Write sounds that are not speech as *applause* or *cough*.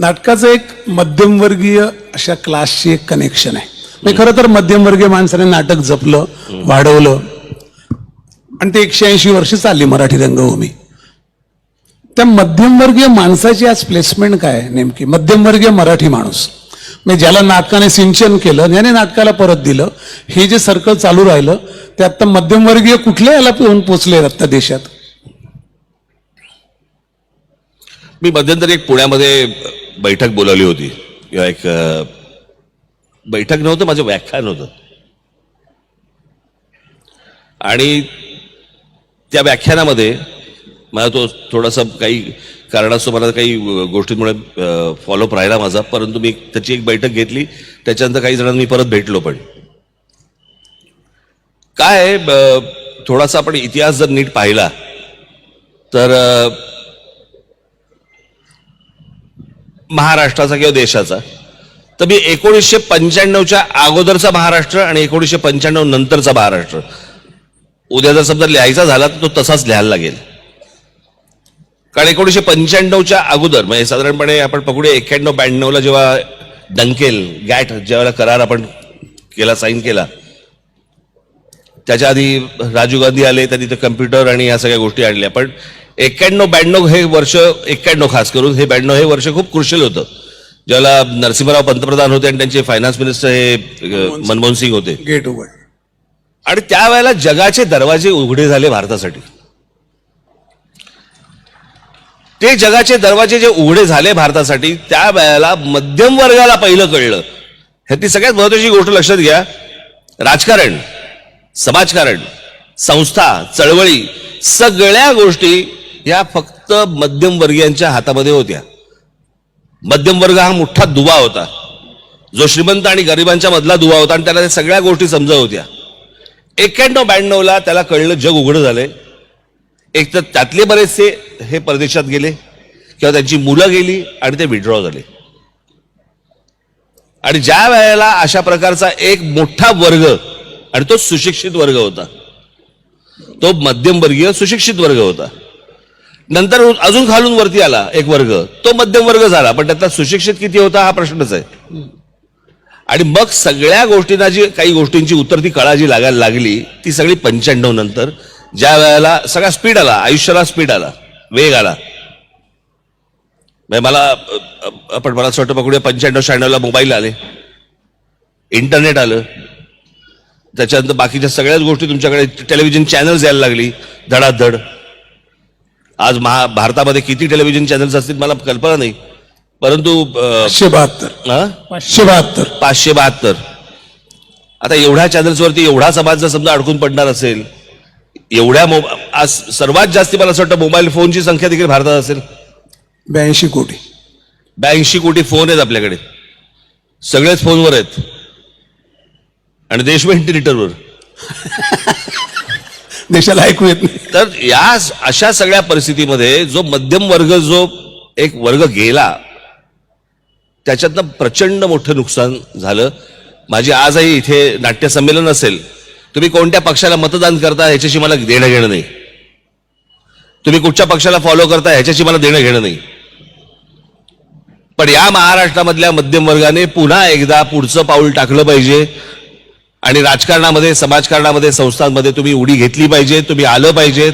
नाटकाचं एक मध्यमवर्गीय अशा क्लासची एक कनेक्शन आहे. म्हणजे खरं तर मध्यमवर्गीय माणसाने नाटक जपलं वाढवलं. आणि ते एकशे ऐंशी वर्ष चालली मराठी रंगभूमी. त्या मध्यमवर्गीय माणसाची आज प्लेसमेंट काय नेमकी? मध्यमवर्गीय मराठी माणूस. म्हणजे ज्याला नाटकाने सिंचन केलं ज्याने नाटकाला परत दिलं हे जे सर्कल चालू राहिलं ते आत्ता मध्यमवर्गीय कुठल्या याला येऊन पोचले आता देशात? मी मध्यंतरी एक पुण्यामध्ये बैठक बोलावली होती. किंवा एक बैठक नव्हतं माझं व्याख्यान होतं. आणि त्या व्याख्यानामध्ये मला तो थोडासा काही कारणास्तव मला काही गोष्टींमुळे फॉलोअप राहिला माझा. परंतु मी त्याची एक बैठक घेतली. त्याच्यानंतर काही जणांना मी परत भेटलो पण. काय थोडासा आपण इतिहास जर नीट पाहिला तर महाराष्ट्राचा किंवा देशाचा. तर मी एकोणीसशे पंच्याण्णवच्या अगोदरचा महाराष्ट्र आणि एकोणीसशे पंच्याण्णव नंतरचा महाराष्ट्र. उद्या जर समजा लिहायचा झाला तर तो तसाच लिहायला लागेल. कारण एकोणीसशे पंच्याण्णवच्या अगोदर म्हणजे साधारणपणे आपण पकडूया एक्क्याण्णव ब्याण्णवला जेव्हा डंकेल गॅट ज्यावेळेला करार आपण केला साईन केला त्याच्या आधी राजीव गांधी आले त्यांनी ते कम्प्युटर आणि ह्या सगळ्या गोष्टी आणल्या. पण एक्क्याण्णव ब्याण्णव हे वर्ष एक्क्याण्णव खास करून हे ब्याण्णव हे वर्ष खूप क्रुशियल होतं. ज्याला नरसिंहराव पंतप्रधान होते आणि त्यांचे फायनान्स मिनिस्टर हे मनमोहन सिंग. होते. गेट उघड. आणि त्यावेळेला जगाचे दरवाजे उघडे झाले भारतासाठी. ते जगाचे दरवाजे जे उघडे झाले भारतासाठी त्यावेळेला मध्यम वर्गाला पहिलं कळलं. ह्यातली सगळ्यात महत्वाची गोष्ट लक्षात घ्या. राजकारण समाजकारण संस्था चळवळी सगळ्या गोष्टी या फक्त मध्यमवर्गीयांच्या हातामध्ये होत्या. मध्यमवर्ग हा मोठा दुवा होता. जो श्रीमंत आणि गरिबांच्या मधला दुवा होता आणि त्याला त्या सगळ्या गोष्टी समजत होत्या. एक्क्याण्णव ब्याण्णवला त्याला कळलं जग उघडं झालंय. एक तर त्यातले बरेचसे हे परदेशात गेले किंवा त्यांची मुलं गेली आणि ते विड्रॉ झाले. आणि ज्या वेळेला अशा प्रकारचा एक मोठा वर्ग आणि तो सुशिक्षित वर्ग होता. तो मध्यमवर्गीय सुशिक्षित वर्ग होता. नंतर अजून खालून वरती आला एक वर्ग. तो मध्यम वर्ग झाला पण त्यातला सुशिक्षित किती होता हा प्रश्नच आहे. आणि मग सगळ्या गोष्टींना जी काही गोष्टींची उतरती कळा जी लागायला लागली ती सगळी पंच्याण्णव नंतर ज्या वेळेला सगळा स्पीड आला आयुष्याला स्पीड आला वेग आला. म्हणजे मला आपण मला असं वाटतं पकडूया पंच्याण्णव शहाण्णवला मोबाईल आले. इंटरनेट आलं. त्याच्यानंतर बाकीच्या सगळ्याच गोष्टी तुमच्याकडे टेलिव्हिजन चॅनल्स यायला लागली. धडाधड. आज महा भारतामध्ये किती टेलिव्हिजन चॅनल्स असतील मला कल्पना नाही. परंतु पाचशे बहात्तर? पाचशे बहात्तर. पाचशे बहात्तर. आता एवढ्या चॅनल्सवरती एवढा समाज जर समजा अडकून पडणार असेल एवढ्या आज सर्वात जास्ती मला असं वाटतं मोबाईल फोनची संख्या देखील भारतात असेल. ब्याऐंशी कोटी. ब्याऐंशी कोटी फोन आहेत आपल्याकडे. सगळेच फोनवर आहेत. आणि देश व्हेंटिलेटरवर *laughs* देशाला ऐकू येत नाही. तर या अशा सगळ्या परिस्थितीमध्ये जो मध्यम वर्ग जो एक वर्ग गेला त्याच्यातनं प्रचंड मोठं नुकसान झालं. माझी आजही इथे नाट्यसंमेलन असेल. तुम्ही कोणत्या पक्षाला मतदान करता ह्याच्याशी मला देणं घेणं नाही. तुम्ही कुठच्या पक्षाला फॉलो करता ह्याच्याशी मला देणं घेणं नाही. पण या महाराष्ट्रामधल्या मध्यम वर्गाने पुन्हा एकदा पुढचं पाऊल टाकलं पाहिजे. आणि राजकारणामध्ये समाजकारणामध्ये संस्थांमध्ये तुम्ही उडी घेतली पाहिजे तुम्ही आलं पाहिजेत.